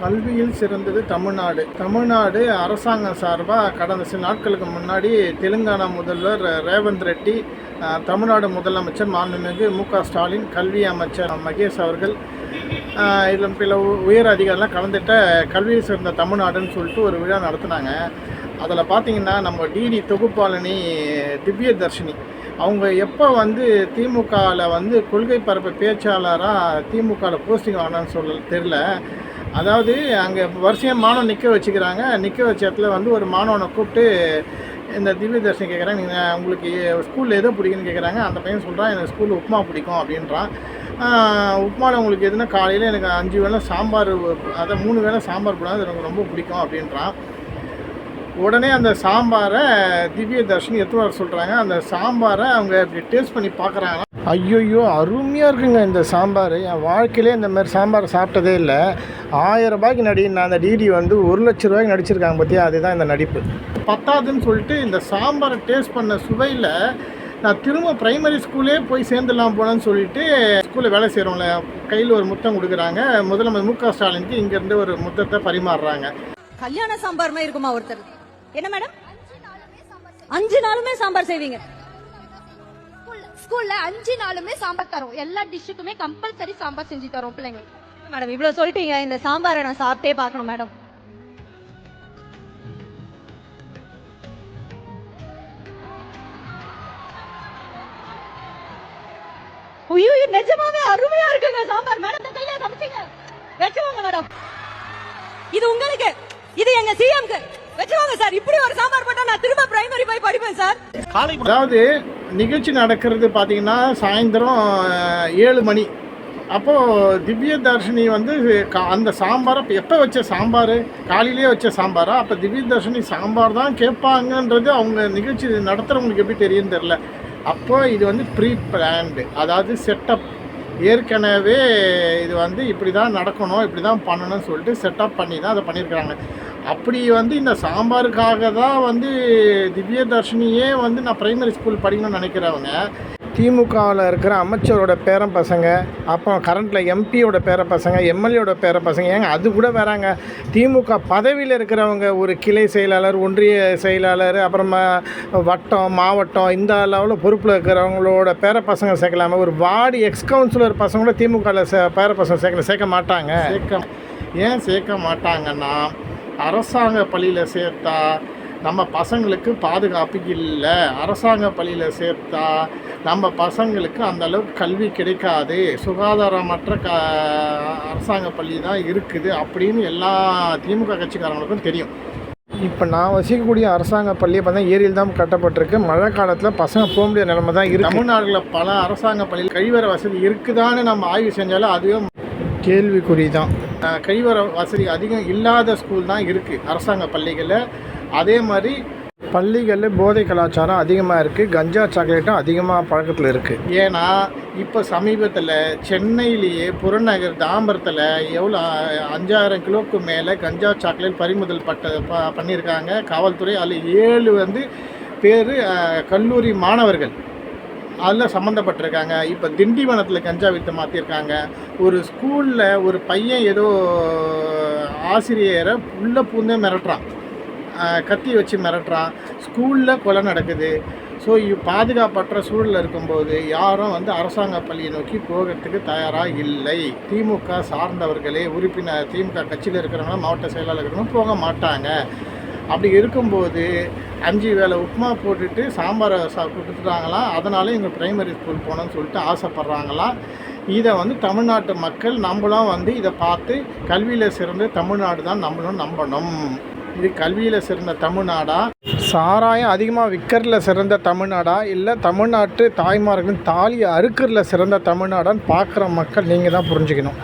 கல்வியில் சிறந்தது தமிழ்நாடு. தமிழ்நாடு அரசாங்கம் சார்பாக கடந்த சில நாட்களுக்கு முன்னாடி தெலுங்கானா முதல்வர் ரேவந்த் ரெட்டி தமிழ்நாடு முதலமைச்சர் மாண்புமிகு மு க ஸ்டாலின் கல்வி அமைச்சர் மகேஷ் அவர்கள் இதில் பில உ- உயர் அதிகாரிலாம் கலந்துட்ட கல்வியில் சிறந்த தமிழ்நாடுன்னு சொல்லிட்டு ஒரு விழா நடத்துனாங்க. அதில் பார்த்தீங்கன்னா நம்ம டிடி தொகுப்பாளினி திவ்ய தர்ஷினி. அவங்க எப்போ வந்து திமுகவில் வந்து கொள்கை பரப்பு பேச்சாளராக திமுகவில் போஸ்டிங் ஆனான்னு சொல்ல தெரில. அதாவது அங்கே வரிசையாக மாணவன் நிற்க வச்சுக்கிறாங்க. நிற்க வச்ச இடத்துல வந்து ஒரு மாணவனை கூப்பிட்டு இந்த திவ்ய தர்ஷினி கேட்குறாங்க நீங்கள் உங்களுக்கு ஸ்கூலில் எதோ பிடிக்குன்னு கேட்குறாங்க அந்த பையன் சொல்கிறான் எனக்கு ஸ்கூலில் உப்புமா பிடிக்கும் அப்படின்றான். உப்புமாவில் உங்களுக்கு எதுனா காலையில் எனக்கு அஞ்சு வேளை சாம்பார் அதான் மூணு வேளை சாம்பார் போடாது எனக்கு ரொம்ப பிடிக்கும் அப்படின்றான். உடனே அந்த சாம்பாரை திவ்ய தர்ஷினி எடுத்து வர சொல்கிறாங்க அந்த சாம்பாரை அவங்க இப்படி டேஸ்ட் பண்ணி பார்க்குறாங்க ஐயோயோ அருமையாக இருக்குங்க இந்த சாம்பார். என் வாழ்க்கையிலே இந்த மாதிரி சாம்பார் சாப்பிட்டதே இல்லை. ஆயிரம் ரூபாய்க்கு நடி நான் அந்த டிடி வந்து ஒரு லட்ச ரூபாய்க்கு நடிச்சிருக்காங்க பார்த்தியா அதுதான் இந்த நடிப்பு. பத்தாதுன்னு சொல்லிட்டு இந்த சாம்பாரை டேஸ்ட் பண்ண சுவையில் நான் திரும்ப ப்ரைமரி ஸ்கூலே போய் சேர்ந்துடலாம் போனேன்னு சொல்லிட்டு ஸ்கூலில் வேலை செய்கிறோம்ல கையில் ஒரு முத்தம் கொடுக்குறாங்க. முதலமைச்சர் மு க ஸ்டாலினுக்கு இங்கேருந்து ஒரு முத்தத்தை பரிமாறுறாங்க. கல்யாண சாம்பார் மாதிரி இருக்குமா ஒருத்தர் என்ன மேடம்? அஞ்சு நாளுமே சாம்பார் செய்வீங்க. ஸ்கூல்ல- ஸ்கூல்ல அஞ்சு நாளுமே சாம்பார் தரோம் எல்லா டிஷ்ஷுக்குமே கம்பல்சரி சாம்பார் செஞ்சு தரோம் பிள்ளைங்களுக்கு. மேடம் இவ்வளவு சொல்லிட்டீங்க. இந்த சாம்பாரை நான் சாப்பிட்டே பார்க்கணும் மேடம். ஐயோ நிஜமாவே அருமையா இருக்குங்க சாம்பார். மேடம் கையில சமைச்சீங்க வச்சுவாங்க மேடம். இது உங்களுக்கு. இது எங்க சிஎம்க்கு வச்சுவாங்க சார்? இப்படி ஒரு சாம்பார் போட்டா நான் திரும்ப பிரைமரி போய் படிப்பேன் சார். அதாவது நிகழ்ச்சி நடக்கிறது பார்த்தீங்கன்னா சாயந்தரம் ஏழு மணி. அப்போது திவ்ய தர்ஷினி வந்து அந்த சாம்பாரை இப்போ எப்போ வச்ச சாம்பார்? காலையிலேயே வச்ச சாம்பாரா? அப்போ திவ்ய தர்ஷினி சாம்பார் தான் கேட்பாங்கன்றது அவங்க நிகழ்ச்சி நடத்துகிறவங்களுக்கு எப்படி தெரியும்னு தெரில அப்போ இது வந்து ப்ரீ பிளான்டு அதாவது செட்டப் ஏற்கனவே இது வந்து இப்படி தான் நடக்கணும் இப்படி தான் பண்ணணும்னு சொல்லிட்டு செட்டப் பண்ணி தான் அதை பண்ணியிருக்கிறாங்க. அப்படி வந்து இந்த சாம்பாருக்காக தான் வந்து திவ்ய தர்ஷினியே வந்து நான் பிரைமரி ஸ்கூல் படிக்கணும்னு நினைக்கிறவங்க திமுகவில் இருக்கிற அமைச்சரோட பேரன் பசங்க அப்புறம் கரண்ட்டில் எம்பியோட பேர பசங்க எம்எல்ஏட பேர பசங்க ஏங்க அது கூட வராங்க திமுக பதவியில் இருக்கிறவங்க ஒரு கிளை செயலாளர் ஒன்றிய செயலாளர் அப்புறமா வட்டம் மாவட்டம் இந்த லெவலில் பொறுப்பில் இருக்கிறவங்களோட பேர பசங்க சேர்க்கலாமல் ஒரு வார்டு எக்ஸ் கவுன்சிலர் பசங்களோட திமுகவில் சே பேர பசங்க சேர்க்க சேர்க்க மாட்டாங்க. சேர்க்க ஏன் சேர்க்க மாட்டாங்கன்னா அரசாங்க பள்ளியில் சேர்த்தா நம்ம பசங்களுக்கு பாதுகாப்பு இல்லை. அரசாங்க பள்ளியில் சேர்த்தா நம்ம பசங்களுக்கு அந்த அளவுக்கு கல்வி கிடைக்காது. சுகாதாரமற்ற க அரசாங்க பள்ளி தான் இருக்குது அப்படின்னு எல்லா திமுக கட்சிக்காரங்களுக்கும் தெரியும். இப்போ நான் வசிக்கக்கூடிய அரசாங்க பள்ளி பார்த்தா ஏரியில் தான் கட்டப்பட்டிருக்கு. மழை காலத்தில் பசங்க போக முடியாத நிலைமை தான் இருக்குது தமிழ்நாட்டில் பல அரசாங்க பள்ளியில் கழிவறை வசதி இருக்குதான்னு நம்ம ஆய்வு செஞ்சாலும் அதுவே கேள்விக்குறி தான். கழிவற வசதி அதிகம் இல்லாத ஸ்கூல் தான் இருக்குது அரசாங்க பள்ளிகளில். அதே மாதிரி பள்ளிகளில் போதை கலாச்சாரம் அதிகமாக இருக்குது கஞ்சா சாக்லேட்டும் அதிகமாக பழக்கத்தில் இருக்குது ஏன்னா இப்போ சமீபத்தில் சென்னையிலேயே புறநகர் தாம்பரத்தில் எவ்வளோ அஞ்சாயிரம் கிலோவுக்கு மேலே கஞ்சா சாக்லேட் பறிமுதல் பட்ட ப பண்ணியிருக்காங்க. காவல்துறை அதில் ஏழு வந்து பேர் கல்லூரி மாணவர்கள். அதில் சம்மந்தப்பட்டிருக்காங்க இப்போ திண்டிவனத்தில் கஞ்சா வித்து மாற்றிருக்காங்க ஒரு ஸ்கூலில் ஒரு பையன் ஏதோ ஆசிரியரை உள்ளே பூந்தே மிரட்டுறான். கத்தி வச்சு மிரட்டுறான். ஸ்கூலில் கொலை நடக்குது. ஸோ பாதுகாப்பற்ற சூழலில் இருக்கும்போது யாரும் வந்து அரசாங்க பள்ளியை நோக்கி போகிறதுக்கு தயாராக இல்லை. திமுக சார்ந்தவர்களே உறுப்பினர் திமுக கட்சியில் இருக்கிறவங்களும் மாவட்ட செயலாளர்களும் போக மாட்டாங்க. அப்படி இருக்கும்போது அஞ்சு வேளை உப்புமா போட்டுட்டு சாம்பாரை சா கொடுத்துட்டாங்களாம் அதனால இவங்க பிரைமரி ஸ்கூல் போகணும்னு சொல்லிட்டு ஆசைப்பட்றாங்களாம் இதை வந்து தமிழ்நாட்டு மக்கள் நம்மளும் வந்து இதை பார்த்து கல்வியில் சிறந்து தமிழ்நாடு தான் நம்மளும் நம்பணும். இது கல்வியில் சிறந்த தமிழ்நாடா? சாராயம் அதிகமாக விற்கிறதுல சிறந்த தமிழ்நாடா? இல்லை தமிழ்நாட்டு தாய்மார்களின் தாலியை அறுக்கிறதுல சிறந்த தமிழ்நாடான்னு பார்க்குற மக்கள் நீங்கள் தான் புரிஞ்சுக்கணும்.